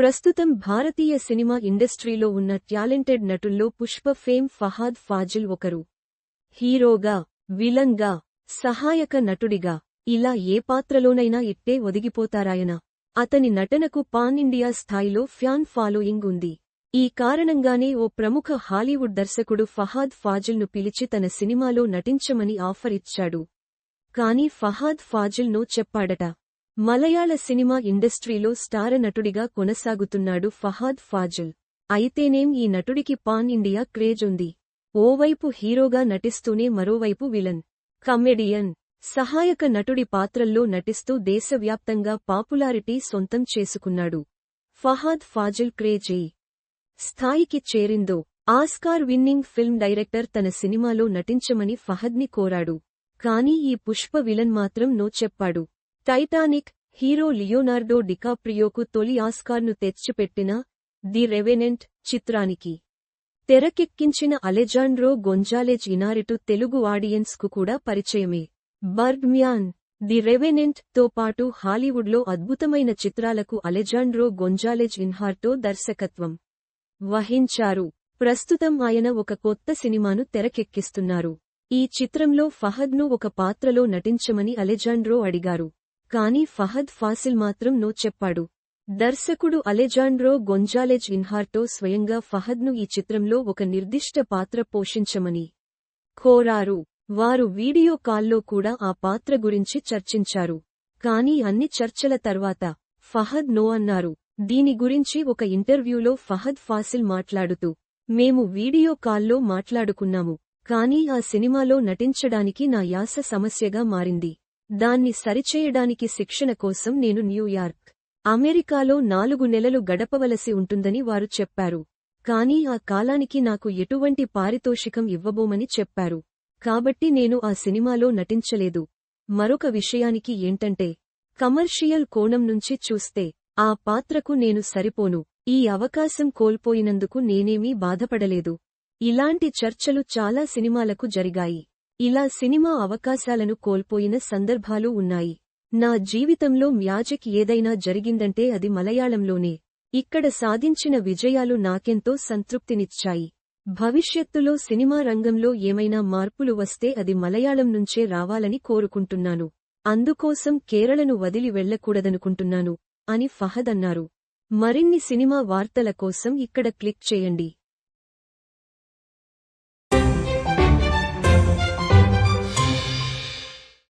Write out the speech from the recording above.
ప్రస్తుతం భారతీయ సినిమా ఇండస్ట్రీలో ఉన్న టాలెంటెడ్ నటుల్లో పుష్ప ఫేమ్ ఫహాద్ ఫాజిల్ ఒకరు. హీరోగా విలంగా సహాయక నటుడిగా ఇలా ఏ పాత్రలోనైనా ఇట్టే ఒదిగిపోతారాయన. అతని నటనకు పాన్ ఇండియా స్థాయిలో ఫ్యాన్ ఫాలోయింగ్ ఉంది. ఈ కారణంగానే ఓ ప్రముఖ హాలీవుడ్ దర్శకుడు ఫహాద్ ఫాజిల్ను పిలిచి తన సినిమాలో నటించమని ఆఫర్ ఇచ్చాడు. కాని ఫహాద్ ఫాజిల్నో చెప్పాడట. మలయాళ సినిమా ఇండస్ట్రీలో స్టార నటుడిగా కొనసాగుతున్నాడు ఫహాద్ ఫాజిల్. అయితేనేం ఈ నటుడికి పాన్ ఇండియా క్రేజ్ ఉంది. ఓవైపు హీరోగా నటిస్తూనే మరోవైపు విలన్ కమెడియన్ సహాయక నటుడి పాత్రల్లో నటిస్తూ దేశవ్యాప్తంగా పాపులారిటీ సొంతం చేసుకున్నాడు. ఫహాద్ ఫాజిల్ క్రేజ్. ఏ స్థాయికి చేరిందో ఆస్కార్ విన్నింగ్ ఫిల్మ్ డైరెక్టర్ తన సినిమాలో నటించమని ఫహద్ని కోరాడు. కానీ ఈ పుష్ప విలన్ మాత్రం నో చెప్పాడు. టైటానిక్ హీరో లియోనార్డో డికాప్రియోకు తొలి ఆస్కార్ను తెచ్చిపెట్టిన ది రెవెనెంట్ చిత్రానికి తెరకెక్కించిన అలెజాండ్రో గొంజాలెజ్ ఇనారిటు తెలుగు ఆడియన్స్కు కూడా పరిచయమే. బర్గ్మ్యాన్ ది రెవెనెంట్తో పాటు హాలీవుడ్లో అద్భుతమైన చిత్రాలకు అలెజాండ్రో గొంజాలెజ్ ఇన్హార్టో దర్శకత్వం వహించారు. ప్రస్తుతం ఆయన ఒక కొత్త సినిమాను తెరకెక్కిస్తున్నారు. ఈ చిత్రంలో ఫహద్ను ఒక పాత్రలో నటించమని అలెజాండ్రో అడిగారు. కానీ ఫహద్ ఫాసిల్ మాత్రం నో చెప్పాడు. దర్శకుడు అలెజాండ్రో గొంజాలెజ్ ఇన్హార్టో స్వయంగా ఫహద్ను ఈ చిత్రంలో ఒక నిర్దిష్ట పాత్ర పోషించమని కోరారు. వారు వీడియో కాల్లో కూడా ఆ పాత్ర గురించి చర్చించారు. కానీ అన్ని చర్చల తర్వాత ఫహద్ నో అన్నారు. దీని గురించి ఒక ఇంటర్వ్యూలో ఫహద్ ఫాసిల్ మాట్లాడుతూ మేము వీడియో కాల్లో మాట్లాడుకున్నాము కానీ ఆ సినిమాలో నటించడానికి నా యాస సమస్యగా మారింది. దాన్ని సరిచేయడానికి శిక్షణ కోసం నేను న్యూయార్క్ అమెరికాలో నాలుగు నెలలు గడపవలసి ఉంటుందని వారు చెప్పారు. కానీ ఆ కాలానికి నాకు ఎటువంటి పారితోషికం ఇవ్వబోమని చెప్పారు. కాబట్టి నేను ఆ సినిమాలో నటించలేదు. మరొక విషయానికి ఏంటంటే కమర్షియల్ కోణం నుంచి చూస్తే ఆ పాత్రకు నేను సరిపోను. ఈ అవకాశం కోల్పోయినందుకు నేనేమీ బాధపడలేదు. ఇలాంటి చర్చలు చాలా సినిమాలకు జరిగాయి. ఇలా సినిమా అవకాశాలను కోల్పోయిన సందర్భాలు ఉన్నాయి. నా జీవితంలో మ్యాజిక్ ఏదైనా జరిగిందంటే అది మలయాళంలోనే. ఇక్కడ సాధించిన విజయాలు నాకెంతో సంతృప్తినిచ్చాయి. భవిష్యత్తులో సినిమా రంగంలో ఏమైనా మార్పులు వస్తే అది మలయాళం నుంచే రావాలని కోరుకుంటున్నాను. అందుకోసం కేరళను వదిలి వెళ్ళకూడదనుకుంటున్నాను అని ఫహద్ అన్నారు. మరిన్ని సినిమా వార్తల కోసం ఇక్కడ క్లిక్ చేయండి.